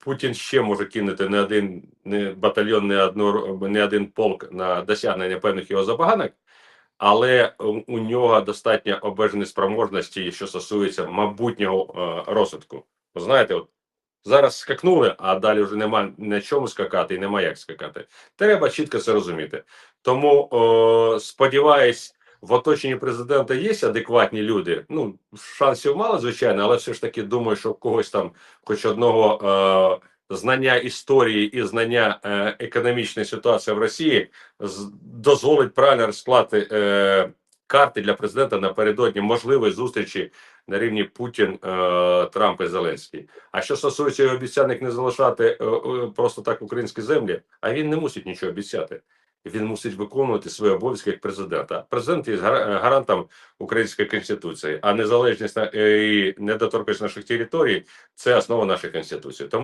Путін ще може кинути не один не батальйон, не одну не один полк на досягнення певних його забаганок, але у, нього достатньо обмежені спроможності, що стосується майбутнього е, розвитку. Ви знаєте, от зараз скакнули, а далі вже нема на чому скакати і нема як скакати. Треба чітко це розуміти. Тому е, сподіваюсь, в оточенні президента є адекватні люди. Ну, шансів мало, звичайно, але все ж таки думаю, що когось там, хоч одного е, знання історії і знання е, економічної ситуації в Росії з- дозволить правильно розклати е, карти для президента напередодні можливої зустрічі на рівні Путін, е, Трамп і Зеленський. А що стосується його обіцянок не залишати е, е, просто так українські землі, а він не мусить нічого обіцяти. Він мусить виконувати свої обов'язки як президента. Президент є гара- гарантом української конституції, а незалежність е, і недоторканість наших територій це основа нашої конституції. Тому